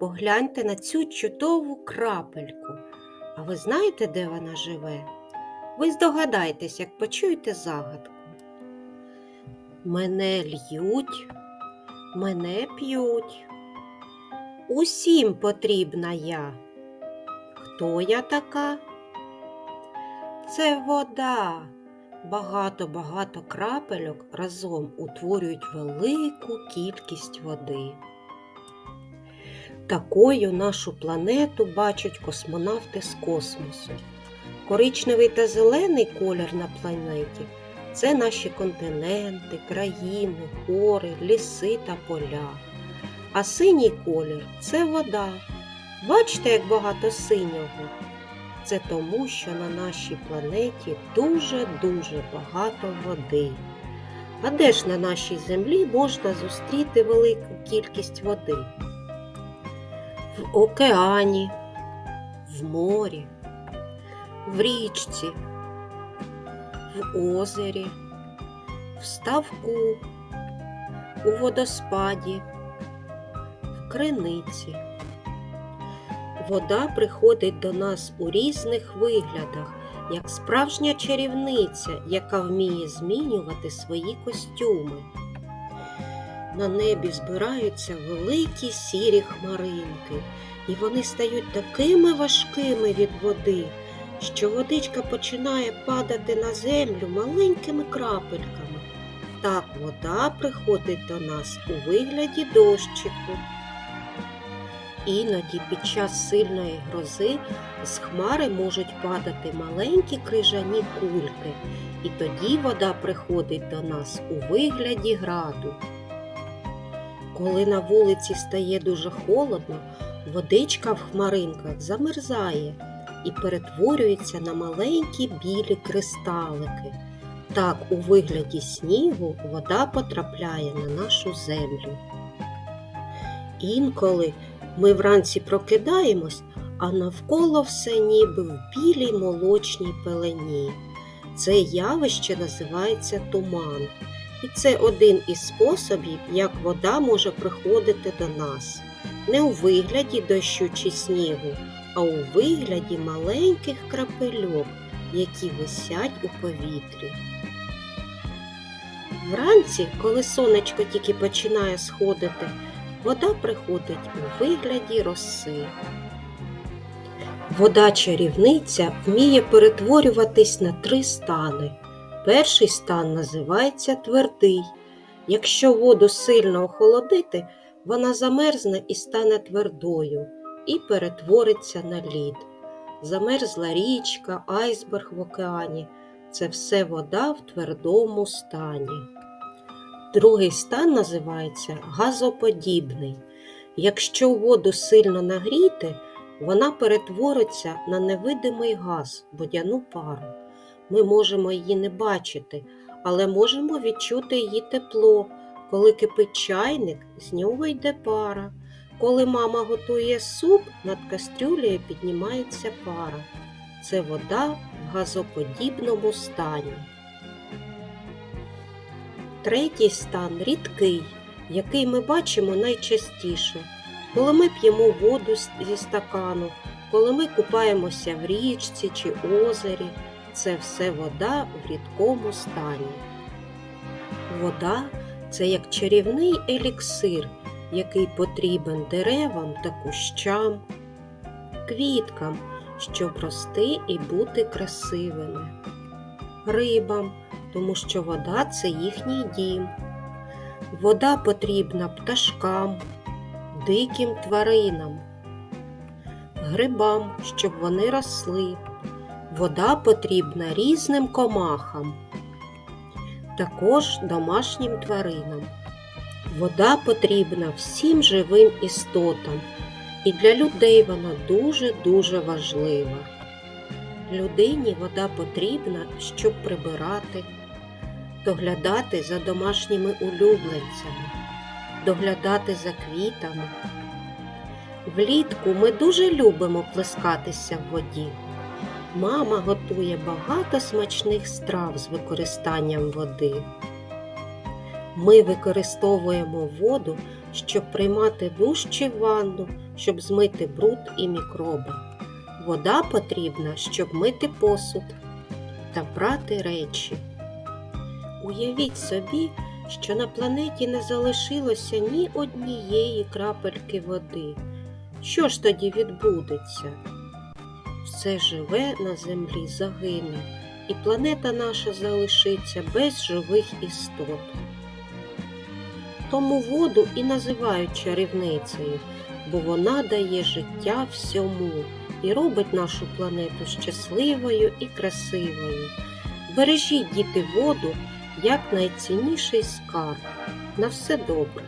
Погляньте на цю чудову крапельку. А ви знаєте, де вона живе? Ви здогадайтесь, як почуєте загадку. Мене льють, мене п'ють. Усім потрібна я. Хто я така? Це вода. Багато-багато крапельок разом утворюють велику кількість води. Такою нашу планету бачать космонавти з космосу. Коричневий та зелений колір на планеті це наші континенти, країни, гори, ліси та поля. А синій колір це вода. Бачите, як багато синього? Це тому, що на нашій планеті дуже-дуже багато води. А де ж на нашій землі можна зустріти велику кількість води? В океані, в морі, в річці, в озері, в ставку, у водоспаді, в криниці. Вода приходить до нас у різних виглядах, як справжня чарівниця, яка вміє змінювати свої костюми. На небі збираються великі сірі хмаринки, і вони стають такими важкими від води, що водичка починає падати на землю маленькими крапельками. Так вода приходить до нас у вигляді дощику. Іноді під час сильної грози з хмари можуть падати маленькі крижані кульки, і тоді вода приходить до нас у вигляді граду. Коли на вулиці стає дуже холодно, водичка в хмаринках замерзає і перетворюється на маленькі білі кристалики. Так у вигляді снігу вода потрапляє на нашу землю. Інколи ми вранці прокидаємось, а навколо все ніби в білій молочній пелені. Це явище називається туман. І це один із способів, як вода може приходити до нас. Не у вигляді дощу чи снігу, а у вигляді маленьких крапельок, які висять у повітрі. Вранці, коли сонечко тільки починає сходити, вода приходить у вигляді роси. Вода чарівниця вміє перетворюватись на три стани. Перший стан називається твердий. Якщо воду сильно охолодити, вона замерзне і стане твердою і перетвориться на лід. Замерзла річка, айсберг в океані це все вода в твердому стані. Другий стан називається газоподібний. Якщо воду сильно нагріти, вона перетвориться на невидимий газ, водяну пару. Ми можемо її не бачити, але можемо відчути її тепло. Коли кипить чайник, з нього йде пара. Коли мама готує суп, над кастрюлею піднімається пара. Це вода в газоподібному стані. Третій стан рідкий, який ми бачимо найчастіше, коли ми п'ємо воду зі стакану, коли ми купаємося в річці чи озері, це все вода в рідкому стані. Вода це як чарівний еліксир, який потрібен деревам та кущам, квіткам, щоб рости і бути красивими, рибам, тому що вода це їхній дім. Вода потрібна пташкам, диким тваринам, грибам, щоб вони росли. Вода потрібна різним комахам, також домашнім тваринам. Вода потрібна всім живим істотам, і для людей вона дуже-дуже важлива. Людині вода потрібна, щоб прибирати, доглядати за домашніми улюбленцями, доглядати за квітами. Влітку ми дуже любимо плескатися в воді. Мама готує багато смачних страв з використанням води. Ми використовуємо воду, щоб приймати душ чи ванну, щоб змити бруд і мікроби. Вода потрібна, щоб мити посуд та прати речі. Уявіть собі, що на планеті не залишилося ні однієї крапельки води. Що ж тоді відбудеться? Все живе на землі загине, і планета наша залишиться без живих істот. Тому воду і називають чарівницею, бо вона дає життя всьому і робить нашу планету щасливою і красивою. Бережіть діти воду як найцінніший скарб. На все добре.